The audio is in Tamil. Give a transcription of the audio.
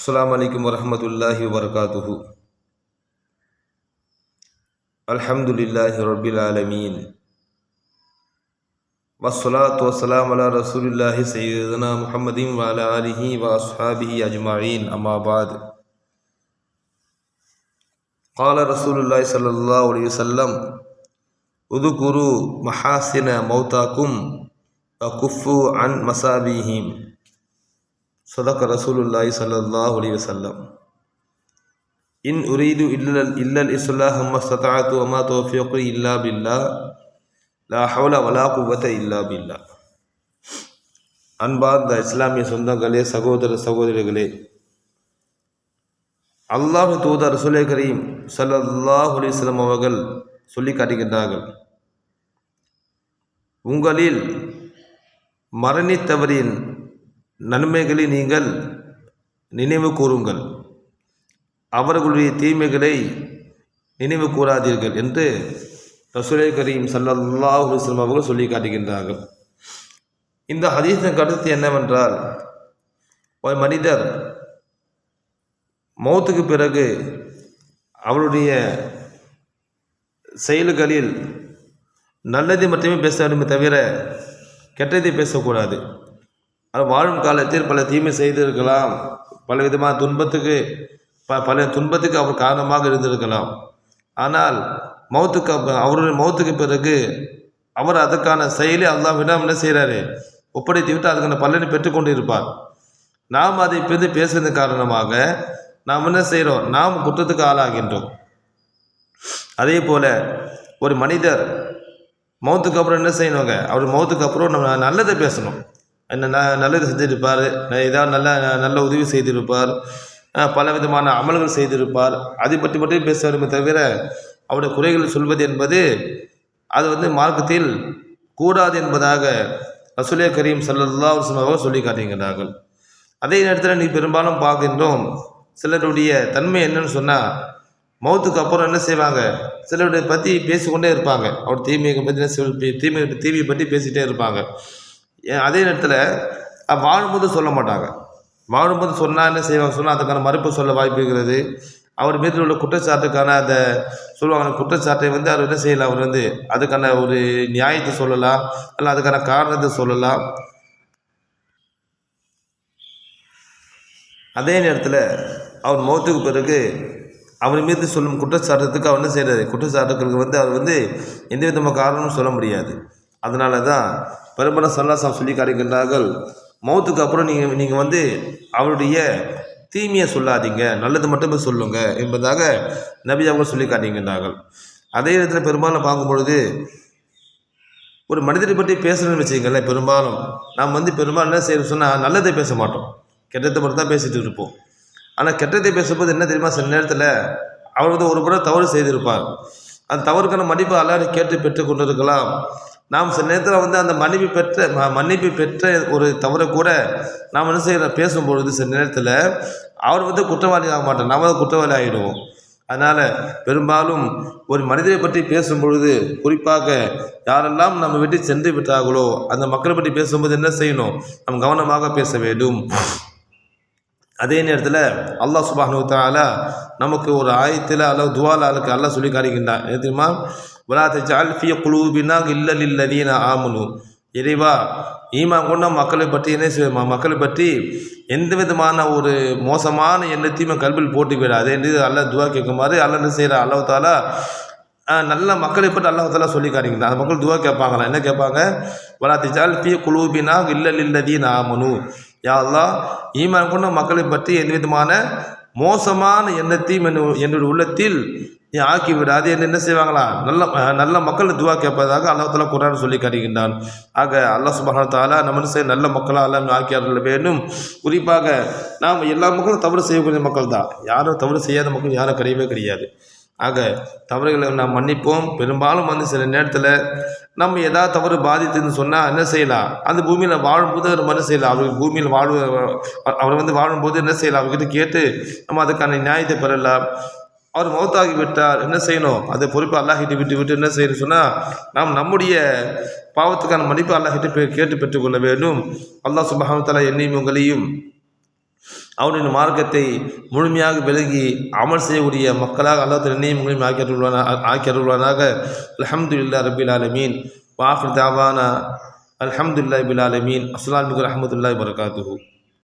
السلام علیکم ورحمۃ اللہ وبرکاتہ الحمد للہ رب العالمین والصلاة والسلام على رسول اللہ سیدنا محمد وعلى آلہ واصحابہ اجمعین أما بعد. قال رسول اللہ صلی اللہ علیہ وسلم اذکروا محاسن موتاکم وکفوا عن مصابیہم صدق رسول الله صلى الله عليه وسلم إن أريد إلا إلا الإصلاح ما استطعت وما توفيقي إلا بالله லா ஹவுல வலா குவத்த இல்லா பில்லா அன்பார்ந்த இஸ்லாமிய சொந்தங்களே சகோதர சகோதரிகளே அல்லாஹ் தூதர் ரசூலே கரீம் ஸல்லல்லாஹு அலைஹி வஸல்லம் அவர்கள் சொல்லி காட்டுகின்றார்கள் உங்களில் மரணித்தவரின் நன்மைகளை நீங்கள் நினைவு கூறுங்கள். அவர்களுடைய தீமைகளை நினைவு கூறாதீர்கள் என்று ரசூலை கரீம் சல்லல்லாஹு அவர்கள் சொல்லி காட்டுகின்றார்கள். இந்த ஹதீஸின் கருத்து என்னவென்றால் ஒரு மனிதர் மௌத்துக்கு பிறகு அவருடைய செயல்களில் நல்லதை மட்டுமே பேச வேண்டுமே தவிர கெட்டதை பேசக்கூடாது. அது வாழும் காலத்தில் பல தீமை செய்திருக்கலாம். பல விதமான துன்பத்துக்கு ப பல துன்பத்துக்கு அவர் காரணமாக இருந்திருக்கலாம். ஆனால் மௌத்துக்கு அவருடைய மௌத்துக்கு பிறகு அவர் அதற்கான செயலை அல்லாஹ்விடம் என்ன செய்கிறாரு ஒப்படைத்து விட்டு அதுக்கான பலனை பெற்றுக்கொண்டு இருப்பார் நாம் அதை பிரிந்து பேசுவதன் காரணமாக நாம் என்ன செய்கிறோம் நாம் குற்றத்துக்கு ஆளாகின்றோம். அதே போல் ஒரு மனிதர் மௌத்துக்கு அப்புறம் என்ன செய்யணுங்க? அவர் மௌத்துக்கு அப்புறம் நம்ம நல்லதை பேசணும். நல்லது செஞ்சிருப்பார். ஏதாவது நல்ல நல்ல உதவி செய்திருப்பார். பல விதமான அமல்கள் செய்திருப்பார். அதை பற்றி மட்டும் பேச வேண்டுமே தவிர அவருடைய குறைகள் சொல்வது என்பது அது வந்து மார்க்கத்தில் கூடாது என்பதாக ரசுலே கரீம் ஸல்லல்லாஹு அலைஹி வஸல்லம் அவர்கள் சொல்லி காட்டுகின்றார்கள். அதே நேரத்தில் நீ பெரும்பாலும் பார்க்கின்றோம் சிலருடைய தன்மை என்னன்னு சொன்னால் மௌத்துக்கு அப்புறம் என்ன செய்வாங்க? சிலருடைய பற்றி பேசிக்கொண்டே இருப்பாங்க. அவர் தீமையை பற்றி என்ன தீமை தீமையை பற்றி பேசிகிட்டே இருப்பாங்க. ஏன் அதே நேரத்தில் வாழும்போது சொல்ல மாட்டாங்க. வாழும்போது சொன்னால் என்ன செய்வாங்க? சொன்னால் அதுக்கான மறுப்பு சொல்ல வாய்ப்பு இருக்கிறது. அவர் மீது உள்ள குற்றச்சாட்டுக்கான அந்த சொல்லுவாங்க குற்றச்சாட்டை வந்து அவர் என்ன செய்யலாம்? அவர் வந்து அதுக்கான ஒரு நியாயத்தை சொல்லலாம். இல்லை அதுக்கான காரணத்தை சொல்லலாம். அதே நேரத்தில் அவர் மௌத்துக்கு பிறகு அவர் மீது சொல்லும் குற்றச்சாட்டுறதுக்கு அவர் என்ன செய்கிறாரு குற்றச்சாட்டுகளுக்கு வந்து அவர் வந்து எந்த விதமான காரணமும் சொல்ல முடியாது. அதனால தான் பெரும்பாலும் சல்லாசம் சொல்லி காட்டுகின்றார்கள் மௌத்துக்கு அப்புறம் நீங்கள் நீங்கள் வந்து அவருடைய தீமையை சொல்லாதீங்க நல்லது மட்டுமே சொல்லுங்க என்பதாக நபி அவங்க சொல்லி காட்டுகின்றார்கள் அதே நேரத்தில் பெரும்பாலும் பார்க்கும்பொழுது ஒரு மனிதரை பற்றி பேசணும்னு வச்சுக்கங்களேன் பெரும்பாலும். நாம் வந்து பெரும்பாலும் என்ன செய்யணும் சொன்னால் நல்லதை பேச மாட்டோம். கெட்டதை மட்டும் தான் பேசிகிட்டு இருப்போம். ஆனால் கெட்டதை பேசும்போது என்ன தெரியுமா? சில நேரத்தில் அவர் வந்து ஒரு முறை தவறு செய்திருப்பார். அந்த தவறுக்கான மன்னிப்பு எல்லாரும் கேட்டு பெற்றுக்கொண்டிருக்கலாம் நாம் சில நேரத்தில் வந்து அந்த மன்னிப்பு பெற்ற மன்னிப்பு பெற்ற ஒரு தவறை கூட நாம் என்ன செய்கிற பேசும்பொழுது சில நேரத்தில் அவர் வந்து குற்றவாளி ஆக மாட்டோம் நாம் தான் குற்றவாளி ஆகிடுவோம் அதனால் பெரும்பாலும் ஒரு மனிதரை பற்றி பேசும் பொழுது குறிப்பாக யாரெல்லாம் நம்ம விட்டு சென்று விட்டார்களோ அந்த மக்களை பற்றி பேசும்போது என்ன செய்யணும்? நாம் கவனமாக பேச வேண்டும். அதே நேரத்தில் அல்லாஹ் சுப்ஹானஹு நமக்கு ஒரு ஆயத்தில் அல்லது துவால ஆளுக்கு அல்லாஹ் சொல்லி காட்டுகின்றான். தெரியுமா? வலா தஜால் ஃபிய குலூபினா இல்ல லில்லதீன ஆமனு. இறைவா ஈமா கொண்ட மக்களை பற்றி என்ன மக்களை பற்றி எந்த விதமான ஒரு மோசமான எண்ணத்தையும் கல்வியில் போட்டு விடாது என்று அல்ல துவா கேட்குமாறு அல்லாஹ் என்ன செய்கிறார் அல்லாஹ் நல்ல மக்களை பற்றி அல்லாஹ் சொல்லி காட்டுகின்றான். அந்த மக்கள் துவா கேட்பாங்களா என்ன கேட்பாங்க? வலா தஜால் ஃபிய இல்லல் இல்ல நான் ஆமனு. யாழ்லா ஈமான் கொண்ட மக்களை பற்றி எந்த விதமான மோசமான எண்ணத்தையும் என்னுடைய உள்ளத்தில் நீ ஆக்கி விடாது என்ன செய்வாங்களா? நல்ல நல்ல மக்கள் துவா கேட்பதாக அல்லாஹால குரான் சொல்லி காட்டுகின்றான். ஆக அல்லா சுபஹான நம்ம செய்ய நல்ல மக்களாக எல்லாம் ஆக்கி அருள வேண்டும். குறிப்பாக நாம் எல்லா மக்களும் தவறு செய்யக்கூடிய மக்கள் தான் யாரும் தவறு செய்யாத மக்கள் யாரும் கிடையவே கிடையாது. ஆக தவறுகளை நாம் மன்னிப்போம். பெரும்பாலும் வந்து சில நேரத்தில் நம்ம ஏதாவது தவறு பாதித்துன்னு சொன்னால் என்ன செய்யலாம்? அந்த பூமியில் வாழும்போது அவர் மறு செய்யலாம். அவர்கள் பூமியில் வாழ் அவர் வந்து வாழும்போது என்ன செய்யலாம்? அவர்கிட்ட கேட்டு நம்ம அதுக்கான நியாயத்தை பெறலாம். அவர் மௌத்தாகி விட்டார். என்ன செய்யணும்? அதை பொறுப்பு அல்லாஹிட்டு விட்டு விட்டு என்ன செய்யணும் சொன்னால் நாம் நம்முடைய பாவத்துக்கான மன்னிப்பு அல்லாஹிட்டு கேட்டு பெற்றுக்கொள்ள வேண்டும். அல்லாஹ் சுபஹாமத்தாலா என்னையும் உங்களையும் அவனுடைய மார்க்கத்தை முழுமையாக விலகி அமல் செய்யக்கூடிய மக்களாக அல்லாஹ் என்னையும் உங்களையும் ஆக்கியருள்வானா அலமது இல்லா ரபில் ஆலமீன். வாஃபர் தாவானா. அல்ஹம்துலில்லாஹ் பில் ஆலமீன். அஸ்ஸலாமு அலைக்கும் வரஹ்மத்துல்லாஹி